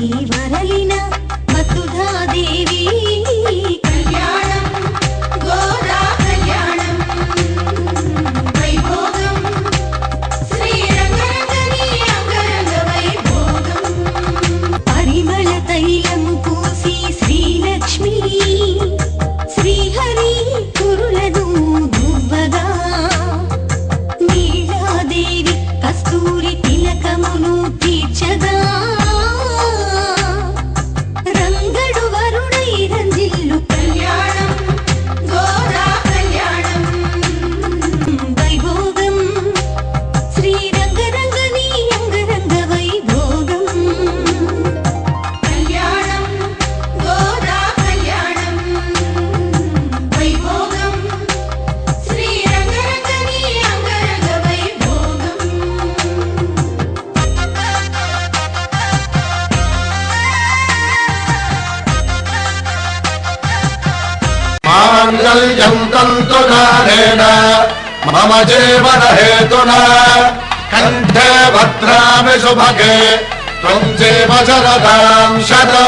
நீ पर्यन्तन्तु कालेन मम जीवनहेतुना कण्ठे भद्रामि सुभगे त्वम् जीव शरदाम् शतम्